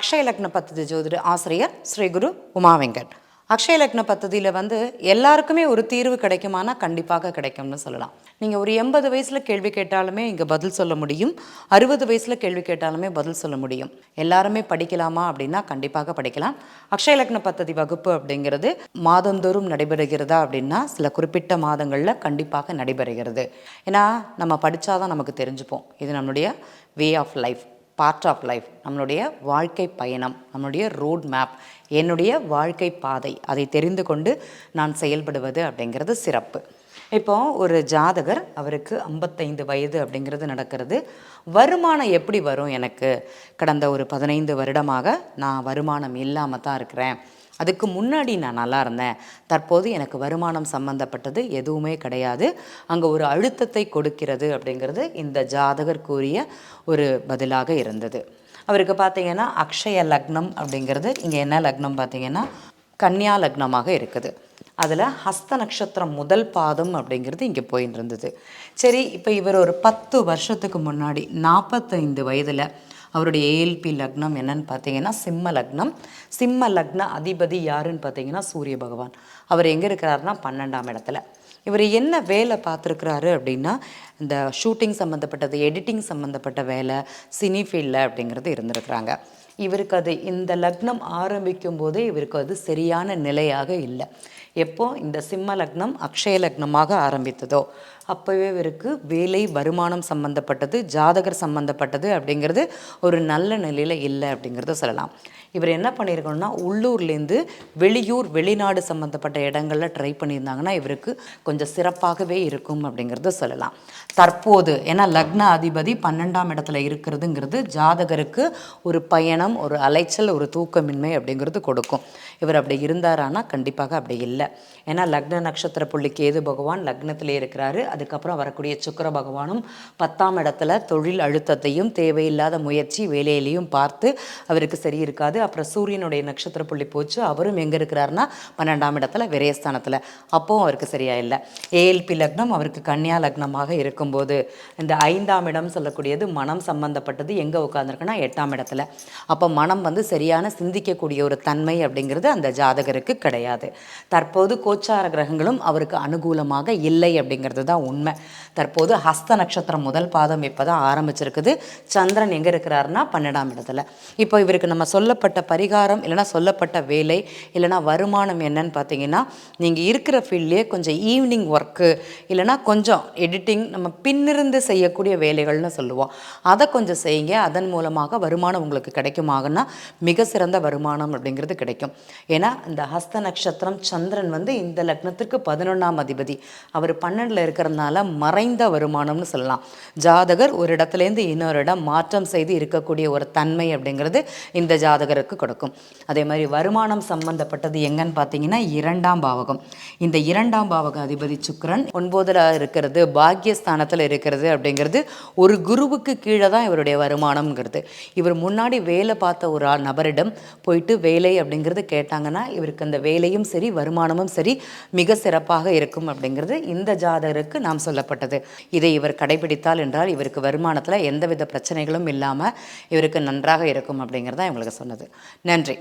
அக்ஷய லக்ன பத்ததி ஜோதிட ஆசிரியர் ஸ்ரீ குரு உமா வெங்கட். அக்ஷய லக்ன பத்ததியில் வந்து எல்லாருக்குமே ஒரு தீர்வு கிடைக்குமானா கண்டிப்பாக கிடைக்கும்னு சொல்லலாம். நீங்கள் ஒரு எண்பது வயசில் கேள்வி கேட்டாலுமே இங்கே பதில் சொல்ல முடியும். அறுபது வயசில் கேள்வி கேட்டாலுமே பதில் சொல்ல முடியும். எல்லாருமே படிக்கலாமா அப்படின்னா கண்டிப்பாக படிக்கலாம். அக்ஷய லக்ன பத்ததி வகுப்பு அப்படிங்கிறது மாதந்தோறும் நடைபெறுகிறதா அப்படின்னா சில குறிப்பிட்ட மாதங்களில் கண்டிப்பாக நடைபெறுகிறது. ஏன்னா நம்ம படித்தாதான் நமக்கு தெரிஞ்சுப்போம். இது நம்மளுடைய way of life part of life நம்மளுடைய வாழ்க்கை பயணம் நம்மளுடைய ரோட் மேப் என்னுடைய வாழ்க்கை பாதை. அதை தெரிந்து கொண்டு நான் செயல்படுவது அப்படிங்கிறது சிறப்பு. இப்போ ஒரு ஜாதகர் அவருக்கு ஐம்பத்தைந்து வயது அப்படிங்கிறது நடக்கிறது. வருமானம் எப்படி வரும் எனக்கு? கடந்த ஒரு பதினைந்து வருடமாக நான் வருமானம் இல்லாமல் தான் இருக்கிறேன். அதுக்கு முன்னாடி நான் நல்லா இருந்தேன். தற்போது எனக்கு வருமானம் சம்பந்தப்பட்டது எதுவுமே கிடையாது. அங்கே ஒரு அழுத்தத்தை கொடுக்கிறது அப்படிங்கிறது இந்த ஜாதகர் கூறிய ஒரு பதிலாக இருந்தது. அவருக்கு பார்த்தீங்கன்னா அக்ஷய லக்னம் அப்படிங்கிறது இங்கே என்ன லக்னம் பார்த்தீங்கன்னா கன்னியா லக்னமாக இருக்குது. அதில் ஹஸ்த நட்சத்திரம் முதல் பாதம் அப்படிங்கிறது இங்கே போயின்னு இருந்தது. சரி இப்போ இவர் ஒரு பத்து வருஷத்துக்கு முன்னாடி நாற்பத்தைந்து வயதில் அவருடைய ஏஎல்பி லக்னம் என்னன்னு பார்த்தீங்கன்னா சிம்ம லக்னம். சிம்ம லக்ன அதிபதி யாருன்னு பார்த்தீங்கன்னா சூரிய பகவான். அவர் எங்கே இருக்கிறாருன்னா பன்னெண்டாம் இடத்துல. இவர் என்ன வேலை பார்த்துருக்குறாரு அப்படின்னா இந்த ஷூட்டிங் சம்மந்தப்பட்டது எடிட்டிங் சம்மந்தப்பட்ட வேலை சினி ஃபீல்டில் அப்படிங்கிறது இருந்திருக்கிறாங்க. இவருக்கு அது இந்த லக்னம் ஆரம்பிக்கும் போதே இவருக்கு அது சரியான நிலையாக இல்லை. எப்போ? இந்த சிம்ம லக்னம் அக்ஷய லக்னமாக ஆரம்பித்ததோ. அப்போவே இவருக்கு வேலை வருமானம் சம்பந்தப்பட்டது ஜாதகர் சம்பந்தப்பட்டது அப்படிங்கிறது ஒரு நல்ல நிலையில் இல்லை அப்படிங்கிறத சொல்லலாம். இவர் என்ன பண்ணியிருக்கணும்னா உள்ளூர்லேருந்து வெளியூர் வெளிநாடு சம்மந்தப்பட்ட இடங்களில் ட்ரை பண்ணியிருந்தாங்கன்னா இவருக்கு கொஞ்சம் சிறப்பாகவே இருக்கும் அப்படிங்கிறத சொல்லலாம். தற்போது ஏன்னா லக்ன அதிபதி பன்னெண்டாம் இடத்துல இருக்கிறதுங்கிறது ஜாதகருக்கு ஒரு பயணம் ஒரு அலைச்சல் ஒரு தூக்கமின்மை அப்படிங்கிறது கொடுக்கும். இவர் அப்படி இருந்தாரானா கண்டிப்பாக அப்படி இல்லை. ஏன்னா லக்ன நட்சத்திர புள்ளி கேது பகவான் லக்னத்திலே இருக்கிறாரு. அதுக்கப்புறம் வரக்கூடிய சுக்கிர பகவானும் பத்தாம் இடத்துல தொழில் அழுத்தத்தையும் தேவையில்லாத முயற்சி வேலையிலையும் பார்த்து அவருக்கு சரி இருக்காது. அப்புறம் சூரியனுடைய நட்சத்திர புள்ளி போச்சு. அவரும் எங்கே இருக்கிறாருன்னா பன்னெண்டாம் இடத்துல விரயஸ்தானத்தில். அப்போவும் அவருக்கு சரியா இல்லை. ஏஎல்பி லக்னம் அவருக்கு கன்னியா லக்னமாக இருக்கும்போது இந்த ஐந்தாம் இடம் சொல்லக்கூடியது மனம் சம்பந்தப்பட்டது எங்கே உட்காந்துருக்குன்னா எட்டாம் இடத்துல. அப்போ மனம் வந்து சரியான சிந்திக்கக்கூடிய ஒரு தன்மை அப்படிங்கிறது அந்த ஜாதகருக்கு கிடையாது. தற்போது தற்போது கோச்சார கிரகங்களும் அவருக்கு அனுகூலமாக இல்லை அப்படிங்கிறது தான் உண்மை. தற்போது ஹஸ்த நட்சத்திரம் முதல் பாதம் இப்போ தான் ஆரம்பிச்சிருக்குது. சந்திரன் எங்கே இருக்கிறாருன்னா பன்னெண்டாம் இடத்துல. இப்போ இவருக்கு நம்ம சொல்லப்பட்ட பரிகாரம் இல்லைனா சொல்லப்பட்ட வேலை இல்லைனா வருமானம் என்னன்னு பார்த்தீங்கன்னா நீங்கள் இருக்கிற ஃபீல்ட்லேயே கொஞ்சம் ஈவினிங் ஒர்க்கு இல்லைனா கொஞ்சம் எடிட்டிங் நம்ம பின்னிருந்து செய்யக்கூடிய வேலைகள்னு சொல்லுவோம். அதை கொஞ்சம் செய்யுங்க. அதன் மூலமாக வருமானம் உங்களுக்கு கிடைக்குமாகனா மிக சிறந்த வருமானம் அப்படிங்கிறது கிடைக்கும். ஏன்னா இந்த ஹஸ்த நட்சத்திரம் சந்திரன் வந்து இந்த லக்னத்திற்கு பதினொன்றாம் அதிபதி. அவர் பன்னெண்டில் இருக்கிறதுனால மறைந்த வருமானம்னு சொல்லலாம். ஜாதகர் ஒரு இடத்துலேருந்து இன்னொரு இடம் மாற்றம் செய்து இருக்கக்கூடிய ஒரு தன்மை அப்படிங்கிறது இந்த ஜாதகருக்கு கொடுக்கும். அதே மாதிரி வருமானம் சம்பந்தப்பட்டது எங்கன்னு பார்த்தீங்கன்னா இரண்டாம் பாவகம். இந்த இரண்டாம் பாவக அதிபதி சுக்கிரன் ஒன்பதில் இருக்கிறது பாக்கியஸ்தானத்தில் இருக்கிறது அப்படிங்கிறது ஒரு குருவுக்கு கீழே தான் இவருடைய வருமானம்ங்கிறது. இவர் முன்னாடி வேலை பார்த்த ஒரு நபரிடம் போயிட்டு வேலை அப்படிங்கிறது கேட்டாங்கன்னா இவருக்கு அந்த வேலையும் சரி வருமானம் வருமானமும் சரி மிக சிறப்பாக இருக்கும் அப்படிங்கிறது இந்த ஜாதகருக்கு நாம் சொல்லப்பட்டது. இதை இவர் கடைபிடித்தால் என்றால் இவருக்கு வருமானத்தில் எந்தவித பிரச்சனைகளும் இல்லாமல் இவருக்கு நன்றாக இருக்கும் அப்படிங்கிறதா இவங்களுக்கு சொன்னது. நன்றி.